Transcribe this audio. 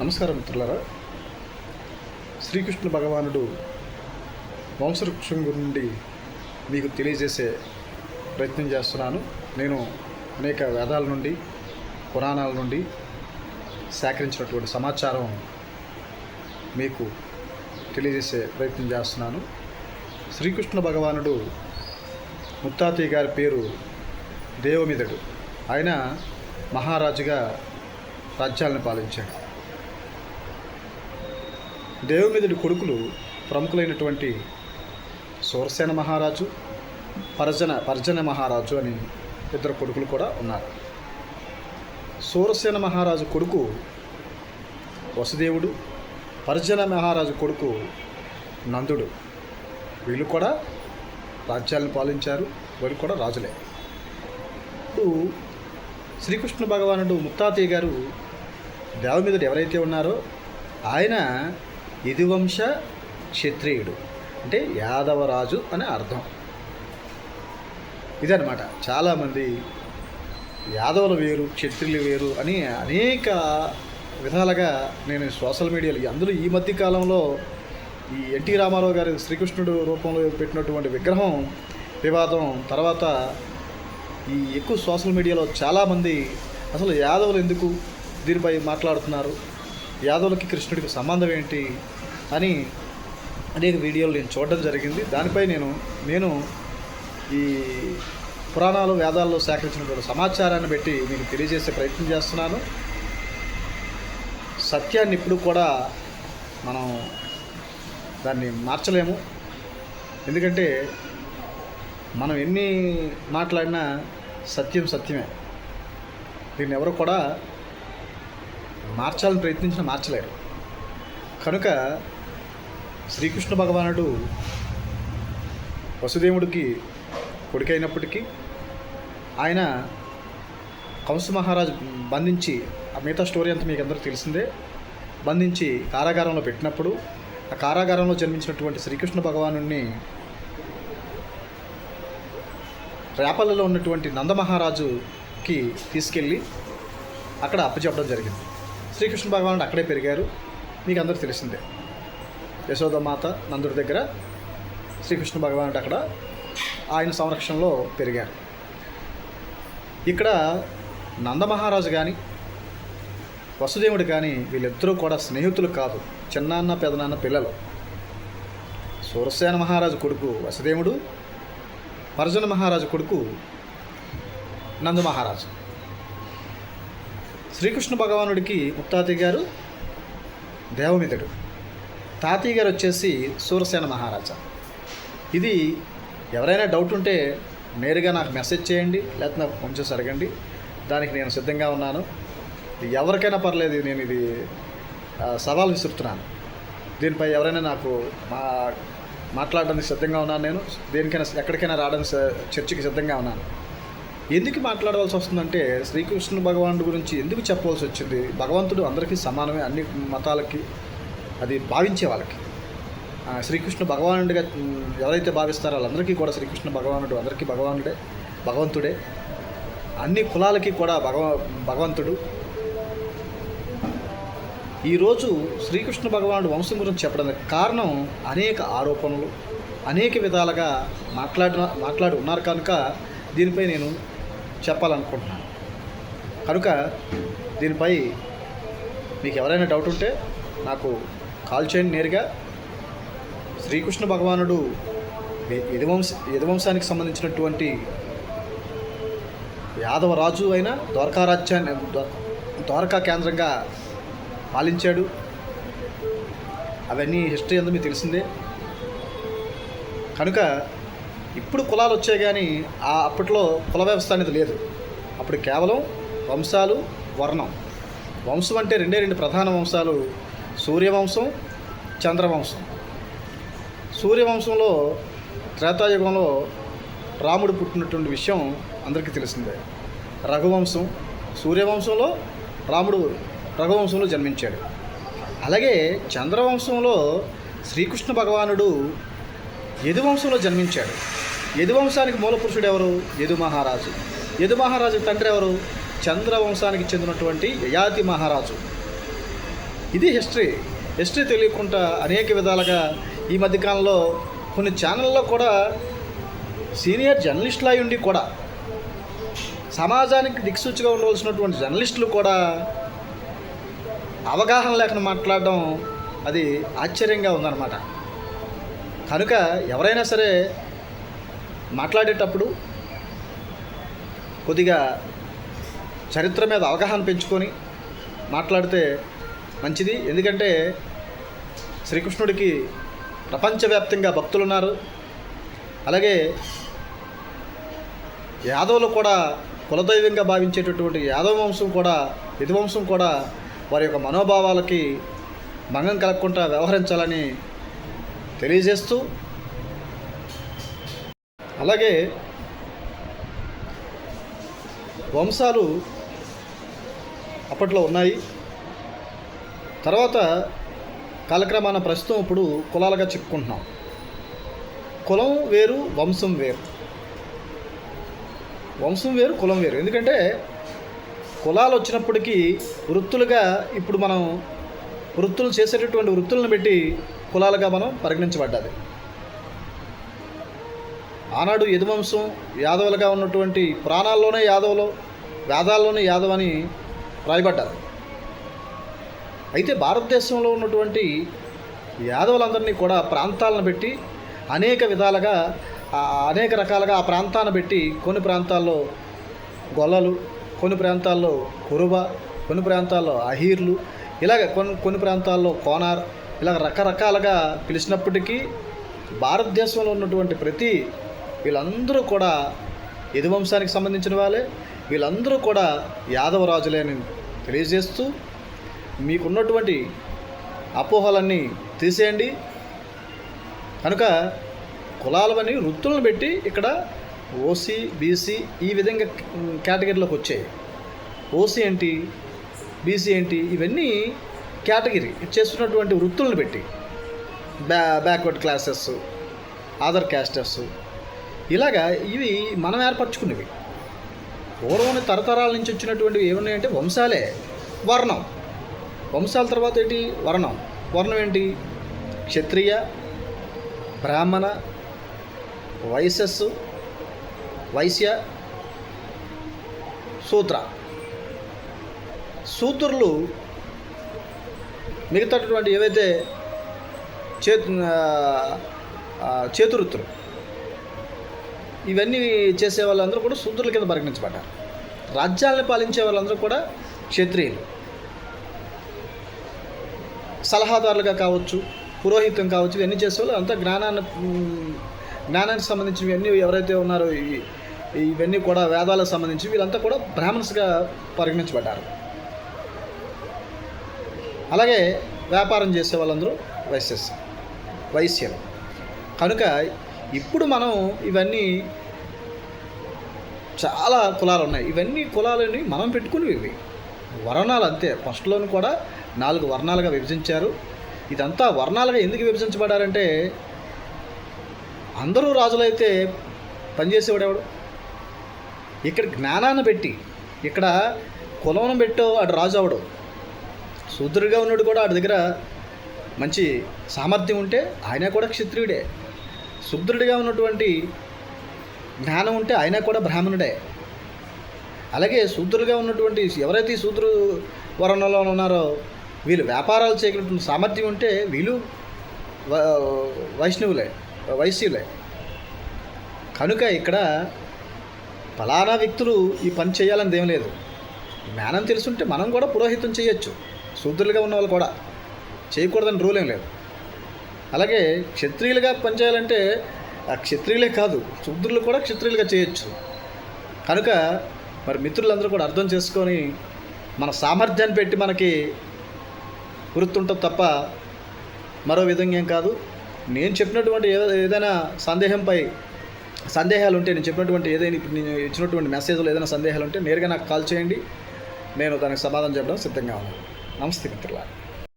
నమస్కారం మిత్రులారా. శ్రీకృష్ణ భగవానుడు వంశవృక్షం గురించి మీకు తెలియజేసే ప్రయత్నం చేస్తున్నాను. నేను అనేక వేదాల నుండి పురాణాల నుండి సేకరించినటువంటి సమాచారం మీకు తెలియజేసే ప్రయత్నం చేస్తున్నాను. శ్రీకృష్ణ భగవానుడు ముత్తాతయ్య గారి పేరు దేవమిదడు. ఆయన మహారాజుగా రాజ్యాలను పాలించాడు. దేవమిదుడి కొడుకులు ప్రముఖులైనటువంటి సూరసేన మహారాజు పర్జన పర్జన మహారాజు అని ఇద్దరు కొడుకులు కూడా ఉన్నారు. సూరసేన మహారాజు కొడుకు వసుదేవుడు పర్జన మహారాజు కొడుకు నందుడు. వీళ్ళు కూడా రాజ్యాలను పాలించారు వీళ్ళు కూడా రాజులే. ఇప్పుడు శ్రీకృష్ణ భగవానుడు ముత్తాతయ్య గారు దేవమిదుడు ఎవరైతే ఉన్నారో ఆయన యదువంశ క్షత్రియుడు. అంటే యాదవరాజు అని అర్థం. ఇదనమాట చాలామంది యాదవులు వేరు క్షత్రియులు వేరు అని అనేక విధాలుగా నేను సోషల్ మీడియాలో అందులో ఈ మధ్య కాలంలో ఈ ఎన్టీ రామారావు గారి శ్రీకృష్ణుడు రూపంలో పెట్టినటువంటి విగ్రహం వివాదం తర్వాత ఈ ఎక్కువ సోషల్ మీడియాలో చాలామంది అసలు యాదవులు ఎందుకు దీనిపై మాట్లాడుతున్నారు? యాదవులకి కృష్ణుడికి సంబంధం ఏంటి అని అనేక వీడియోలు నేను చూడడం జరిగింది. దానిపై నేను నేను ఈ పురాణాలు వేదాల్లో సేకరించినటువంటి సమాచారాన్ని పెట్టి మీకు తెలియజేసే ప్రయత్నం చేస్తున్నాను. సత్యాన్ని ఇప్పుడు కూడా మనం దాన్ని మార్చలేము. ఎందుకంటే మనం ఎన్ని మాట్లాడినా సత్యం సత్యమే. దీన్ని ఎవరు కూడా మార్చాలని ప్రయత్నించిన మార్చలేరు కనుక శ్రీకృష్ణ భగవానుడు వసుదేవుడికి కొడుకైనప్పటికీ ఆయన కంస మహారాజు బంధించి ఆ మిగతా స్టోరీ అంతా మీకు అందరూ తెలిసిందే. బంధించి కారాగారంలో పెట్టినప్పుడు ఆ కారాగారంలో జన్మించినటువంటి శ్రీకృష్ణ భగవాను రేపల్లలో ఉన్నటువంటి నందమహారాజుకి తీసుకెళ్ళి అక్కడ అప్పచెప్పడం జరిగింది. శ్రీకృష్ణ భగవానుడు అక్కడే పెరిగారు. మీకు అందరూ తెలిసిందే యశోదమాత నందుడి దగ్గర శ్రీకృష్ణ భగవానుడు అక్కడ ఆయన సంరక్షణలో పెరిగారు. ఇక్కడ నందమహారాజు కానీ వసుదేవుడు కానీ వీళ్ళిద్దరూ కూడా స్నేహితులు కాదు. చిన్నాన్న పెదనాన్న పిల్లలు. సూరసేన మహారాజు కొడుకు వసుదేవుడు పర్జన మహారాజు కొడుకు నందమహారాజు. శ్రీకృష్ణ భగవానుడికి ముత్తాతయ్య గారు దేవమితుడు తాతయ్య గారు వచ్చేసి సూరసేన మహారాజా. ఇది ఎవరైనా డౌట్ ఉంటే నేరుగా నాకు మెసేజ్ చేయండి లేకపోతే నాకు కొంచెం సరగండి అడగండి. దానికి నేను సిద్ధంగా ఉన్నాను. ఎవరికైనా పర్లేదు నేను ఇది సవాల్ విసురుతున్నాను. దీనిపై ఎవరైనా నాకు మా మాట్లాడడానికి సిద్ధంగా ఉన్నాను నేను. దేనికైనా ఎక్కడికైనా రావడానికి చర్చకి సిద్ధంగా ఉన్నాను. ఎందుకు మాట్లాడవలసి వస్తుందంటే శ్రీకృష్ణ భగవానుడి గురించి ఎందుకు చెప్పవలసి వచ్చింది? భగవంతుడు అందరికీ సమానమే అన్ని మతాలకి అది భావించే వాళ్ళకి. శ్రీకృష్ణ భగవానుడిగా ఎవరైతే భావిస్తారో వాళ్ళందరికీ కూడా శ్రీకృష్ణ భగవానుడు అందరికీ భగవానుడే భగవంతుడే. అన్ని కులాలకి కూడా భగవ భగవంతుడు. ఈరోజు శ్రీకృష్ణ భగవానుడు వంశం గురించి చెప్పడానికి కారణం అనేక ఆరోపణలు అనేక విధాలుగా మాట్లాడిన మాట్లాడి ఉన్నారు కనుక దీనిపై నేను చెప్పాలనుకుంటున్నాను. కనుక దీనిపై మీకు ఎవరైనా డౌట్ ఉంటే నాకు కాల్ చేయండి నేరుగా. శ్రీకృష్ణ భగవానుడు యదువంశ యదువంశానికి సంబంధించినటువంటి యాదవ రాజు అయిన ద్వారకా రాజ్యాన్ని ద్వారకా కేంద్రంగా పాలించాడు. అవన్నీ హిస్టరీ అందరూ మీకు తెలిసిందే. కనుక ఇప్పుడు కులాలు వచ్చాయి కానీ ఆ అప్పట్లో కుల వ్యవస్థ అనేది లేదు. అప్పుడు కేవలం వంశాలు వర్ణం. వంశం అంటే రెండే రెండు ప్రధాన వంశాలు. సూర్యవంశం చంద్రవంశం. సూర్యవంశంలో త్రేతాయుగంలో రాముడు పుట్టినటువంటి విషయం అందరికీ తెలిసిందే. రఘువంశం సూర్యవంశంలో రాముడు రఘువంశంలో జన్మించాడు. అలాగే చంద్రవంశంలో శ్రీకృష్ణ భగవానుడు యదువంశంలో జన్మించాడు. యదువంశానికి మూల పురుషుడు ఎవరు యదు మహారాజు యదు మహారాజు తండ్రి ఎవరు చంద్రవంశానికి చెందినటువంటి యయాతి మహారాజు. ఇది హిస్టరీ. హిస్టరీ తెలియకుండా అనేక విధాలుగా ఈ మధ్యకాలంలో కొన్ని ఛానళ్ళలో కూడా సీనియర్ జర్నలిస్టులు అయి ఉండి కూడా సమాజానికి దిక్సూచిగా ఉండవలసినటువంటి జర్నలిస్టులు కూడా అవగాహన లేకుండా మాట్లాడడం అది ఆశ్చర్యంగా ఉందన్నమాట. కనుక ఎవరైనా సరే మాట్లాడేటప్పుడు కొద్దిగా చరిత్ర మీద అవగాహన పెంచుకొని మాట్లాడితే మంచిది. ఎందుకంటే శ్రీకృష్ణుడికి ప్రపంచవ్యాప్తంగా భక్తులున్నారు. అలాగే యాదవులు కూడా కులదైవంగా భావించేటటువంటి యాదవ వంశం కూడా యదువంశం కూడా వారి యొక్క మనోభావాలకి భంగం కలగకుండా వ్యవహరించాలని తెలియజేస్తూ అలాగే వంశాలు అప్పట్లో ఉన్నాయి. తర్వాత కాలక్రమాన ప్రస్తుతం ఇప్పుడు కులాలుగా చెప్పుకుంటున్నాం. కులం వేరు వంశం వేరు. వంశం వేరు కులం వేరు. ఎందుకంటే కులాలు వచ్చినప్పటికీ వృత్తులుగా ఇప్పుడు మనం వృత్తులు చేసేటటువంటి వృత్తులను పెట్టి కులాలుగా మనం పరిగణించబడ్డది. ఆనాడు యదువంశం యాదవులుగా ఉన్నటువంటి ప్రాణాల్లోనే యాదవులు వేదాల్లోనే యాదవ్ అని రాయబడ్డారు. అయితే భారతదేశంలో ఉన్నటువంటి యాదవులందరినీ కూడా ప్రాంతాలను పెట్టి అనేక విధాలుగా అనేక రకాలుగా ఆ ప్రాంతాన్ని పెట్టి కొన్ని ప్రాంతాల్లో గొల్లలు కొన్ని ప్రాంతాల్లో కురుబ కొన్ని ప్రాంతాల్లో అహీర్లు ఇలాగ కొన్ని కొన్ని ప్రాంతాల్లో కోనార్ ఇలాగ రకరకాలుగా పిలిచినప్పటికీ భారతదేశంలో ఉన్నటువంటి ప్రతి వీళ్ళందరూ కూడా యదువంశానికి సంబంధించిన వాళ్ళే. వీళ్ళందరూ కూడా యాదవ రాజులే అని తెలియజేస్తూ మీకున్నటువంటి అపోహలన్నీ తీసేయండి. కనుక కులాలవని వృత్తులను పెట్టి ఇక్కడ ఓసీ బీసీ ఈ విధంగా కేటగిరీలోకి వచ్చాయి. ఓసీ ఏంటి బీసీ ఏంటి ఇవన్నీ కేటగిరీ చేస్తున్నటువంటి వృత్తులను పెట్టి. బ్యా బ్యాక్వర్డ్ క్లాసెస్ అదర్ క్యాస్టర్స్ ఇలాగా ఇవి మనం ఏర్పరచుకున్నవి పూర్వం తరతరాల నుంచి వచ్చినటువంటివి ఏమున్నాయంటే వంశాలే. వర్ణం. వంశాల తర్వాత ఏంటి? వర్ణం. వర్ణం ఏంటి? క్షత్రియ బ్రాహ్మణ వైశస్సు వైశ్య సూత్ర సూత్రులు మిగతాటువంటి ఏవైతే చేతు చేతురుత్తులు ఇవన్నీ చేసే వాళ్ళందరూ కూడా శూద్రుల కింద పరిగణించబడ్డారు. రాజ్యాలను పాలించే వాళ్ళందరూ కూడా క్షత్రియులు. సలహాదారులుగా కావచ్చు పురోహితం కావచ్చు ఇవన్నీ చేసే వాళ్ళు అంతా జ్ఞానాన్ని జ్ఞానానికి సంబంధించినవి అన్నీ ఎవరైతే ఉన్నారో ఇవన్నీ కూడా వేదాలకు సంబంధించి వీళ్ళంతా కూడా బ్రాహ్మణ్స్గా పరిగణించబడ్డారు. అలాగే వ్యాపారం చేసే వాళ్ళందరూ వైశ్యస్ వైశ్యులు. కనుక ఇప్పుడు మనం ఇవన్నీ చాలా కులాలు ఉన్నాయి. ఇవన్నీ కులాలని మనం పెట్టుకుని ఇవి. వర్ణాలు అంతే. ఫస్ట్లోని కూడా నాలుగు వర్ణాలుగా విభజించారు. ఇదంతా వర్ణాలుగా ఎందుకు విభజించబడారంటే అందరూ రాజులైతే పనిచేసేవాడెవడు ఇక్కడ జ్ఞానాన్ని పెట్టి ఇక్కడ కులం పెట్టో అటు రాజు అవడు శూద్రుడిగా ఉన్నాడు కూడా వాడి దగ్గర మంచి సామర్థ్యం ఉంటే ఆయన కూడా క్షత్రియుడే. శూద్రుడిగా ఉన్నటువంటి జ్ఞానం ఉంటే ఆయన కూడా బ్రాహ్మణుడే. అలాగే శూద్రులుగా ఉన్నటువంటి ఎవరైతే శూద్రు వర్ణంలో ఉన్నారో వీళ్ళు వ్యాపారాలు చేయగలిగిన సామర్థ్యం ఉంటే వీళ్ళు వైష్ణవులే వైశ్యులే. కనుక ఇక్కడ ఫలానా వ్యక్తులు ఈ పని చేయాలని ఏం లేదు. జ్ఞానం తెలుసుంటే మనం కూడా పురోహితం చేయొచ్చు. శూద్రులుగా ఉన్న వాళ్ళు కూడా చేయకూడదని రూల్ ఏం లేదు. అలాగే క్షత్రియులుగా పనిచేయాలంటే ఆ క్షత్రియులే కాదు శూద్రులు కూడా క్షత్రియులుగా చేయొచ్చు. కనుక మరి మిత్రులందరూ కూడా అర్థం చేసుకొని మన సామర్థ్యాన్ని పెట్టి మనకి వృత్తి తప్ప మరో విధంగా ఏం కాదు. నేను చెప్పినటువంటి ఏదైనా సందేహంపై సందేహాలు ఉంటే నేను చెప్పినటువంటి ఏదైనా ఇప్పుడు నేను ఇచ్చినటువంటి మెసేజ్లో ఏదైనా సందేహాలు ఉంటే నేరుగా నాకు కాల్ చేయండి. నేను దానికి సమాధానం చెప్పడం సిద్ధంగా ఉన్నాను. నమస్తే మిత్రులారా.